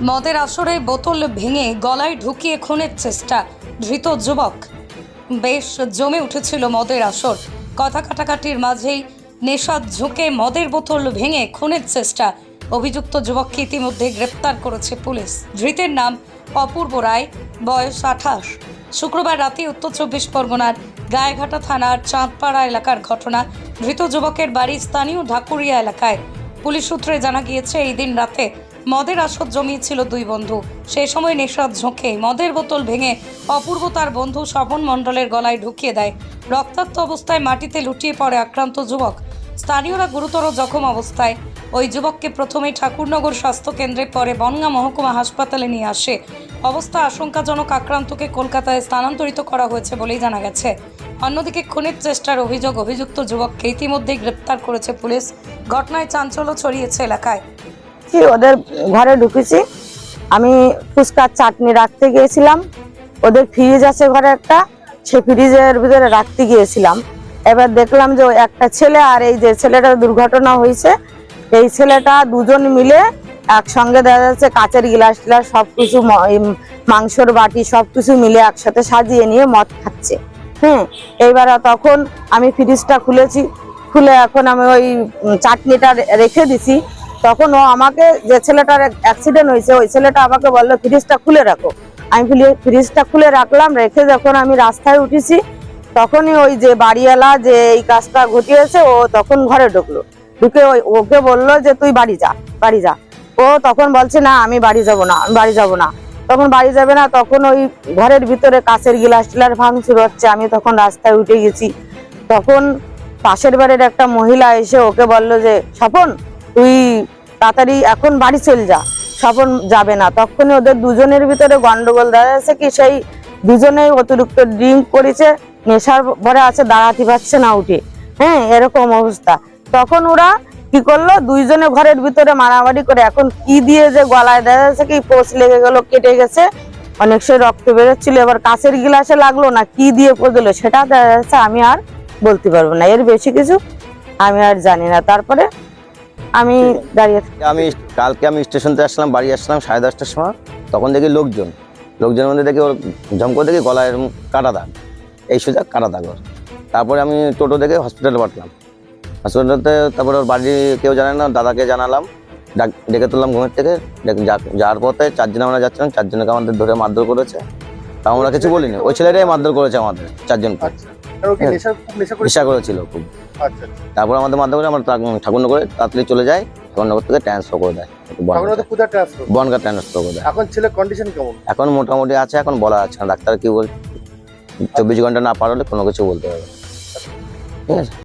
মদের আসরে বোতল ভেঙে গলায় ঢুকিয়ে খুনের চেষ্টা। ধৃত যুবক। বেশ জমে উঠেছিল মদের আসর। কথা কাটাকাটির মাঝেই নেশাদ ঝুঁকে মদের বোতল ভেঙে খুনের চেষ্টা। অভিযুক্ত যুবককে ইতিমধ্যে গ্রেপ্তার করেছে পুলিশ। ধৃতের নাম অপূর্ব রায়, বয়স আঠাশ। শুক্রবার রাতে উত্তর চব্বিশ পরগনার গায়েঘাটা থানার চাঁদপাড়া এলাকার ঘটনা। ধৃত যুবকের বাড়ি স্থানীয় ঢাকুরিয়া এলাকায়। পুলিশ সূত্রে জানা গিয়েছে, এই দিন রাতে মদের আসর জমিয়েছিল দুই বন্ধু। সেই সময় নেশাদ ঝোঁকে মদের বোতল ভেঙে অপূর্ব তার বন্ধু স্বপন মণ্ডলের গলায় ঢুকিয়ে দেয়। রক্তাক্ত অবস্থায় মাটিতে লুটিয়ে পড়ে আক্রান্ত যুবক। স্থানীয়রা গুরুতর জখম অবস্থায়। ওই যুবককে প্রথমে ঠাকুরনগর স্বাস্থ্য কেন্দ্রে পরে বনগাঁ মহকুমা হাসপাতালে নিয়ে আসে। অবস্থা আশঙ্কাজনক আক্রান্তকে কলকাতায় স্থানান্তরিত করা হয়েছে বলেই জানা গেছে। অন্যদিকে খুনের চেষ্টার অভিযোগ অভিযুক্ত যুবককে ইতিমধ্যেই গ্রেপ্তার করেছে পুলিশ। ঘটনায় চাঞ্চল্য ছড়িয়েছে এলাকায়। কি ওদের ঘরে ঢুকেছি। আমি ফুচকার চাটনি রাখতে গিয়েছিলাম। ওদের ফ্রিজ আছে ঘরে একটা সে ফ্রিজের ভিতরে রাখতে গিয়েছিলাম। এবার দেখলাম যে একটা ছেলে আর এই যে ছেলেটার দুর্ঘটনা হয়েছে, এই ছেলেটা দুজন মিলে একসঙ্গে দেখা যাচ্ছে কাচের গিলাস টিলাস সব কিছু মাংসর বাটি সব কিছু মিলে একসাথে সাজিয়ে নিয়ে মদ খাচ্ছে। হ্যাঁ এইবার তখন আমি ফ্রিজটা খুলেছি। খুলে এখন আমি ওই চাটনিটা রেখে দিছি। তখন ও আমাকে যে ছেলেটার অ্যাক্সিডেন্ট হয়েছে, ওই ছেলেটা আমাকে বলল, ফ্রিজটা খুলে রাখো। আমি ফ্রি- ফ্রিজটা খুলে রাখলাম, রেখে যখন আমি রাস্তায় উঠেছি, তখনই ওই যে বাড়িওয়ালা যে এই কাজটা ঘটিয়েছে, ও তখন ঘরে ঢুকলো। ঢুকে ওই ওকে বলল যে, তুই বাড়ি যা বাড়ি যা। ও তখন বলছে, না, আমি বাড়ি যাব না, আমি বাড়ি যাব না। তখন বাড়ি যাবে না, তখন ওই ঘরের ভিতরে কাঁচের গিলাস টিলার ভাঙচুর হচ্ছে, আমি তখন রাস্তায় উঠে গেছি। তখন পাশের বাড়ির একটা মহিলা এসে ওকে বলল যে, স্বপন তুই তাড়াতাড়ি এখন বাড়ি চল যা, স্বপন যাবে না। তখনই ওদের দুজনের ভিতরে গন্ডগোল দেখা যাচ্ছে কি সেই দুজনেই অতিরিক্ত ড্রিঙ্ক করেছে, নেশার ভরে আছে, দাঁড়াতে পারছে না উঠে। হ্যাঁ এরকম অবস্থা। তখন ওরা কি করল? দুইজনে ঘরের ভিতরে মারামারি করে এখন কি দিয়ে যে গলায় দেখা যাচ্ছে কি পোষ লেগে গেল, কেটে গেছে। অনেক সে রক্ত বেরোচ্ছিল, এবার কাঁচের গিলাসে লাগল না, কি দিয়ে পড়ল সেটা দেখা যাচ্ছে, আমি আর বলতে পারব না। এর বেশি কিছু আমি আর জানি না। তারপরে আমি দাঁড়িয়ে। আমি কালকে আমি স্টেশন থেকে আসলাম, বাড়ি আসলাম সাড়ে দশটার সময়। তখন দেখি লোকজন। লোকজনের মধ্যে দেখি ওর ঝম করে দেখি গলায় কাটা দাগ। এই সোজা কাটা দাগ ওর। তারপরে আমি টোটো দেখে হসপিটালে পাঠালাম। হসপিটালতে তারপরে ওর বাড়ি কেউ জানে না, দাদাকে জানালাম। ডাক ডেকে তুললাম ঘুমের থেকে। যাওয়ার পথে চারজনে আমরা যাচ্ছিলাম, চারজনকে আমাদের ধরে মারধর করেছে। তা আমরা কিছু বলিনি। ওই ছেলেটাই মারধর করেছে আমাদের চারজন আচ্ছা। হ্যাঁ। নেশা করে নেশা করেছিল খুব। আচ্ছা। তারপর আমাদের করে আমরা ঠাকুরনগরে তাড়াতাড়ি চলে যাই ঠাকুরনগর থেকে ট্রান্সফার করে দেয়। বনগা ট্রান্সফার করে? দেয়। এখন ছেলে কন্ডিশন কেমন? এখন মোটামুটি আছে এখন বলা আছে না ডাক্তার কি বল চব্বিশ ঘণ্টা না পারলে কোনো কিছু বলতে হবে ঠিক আছে?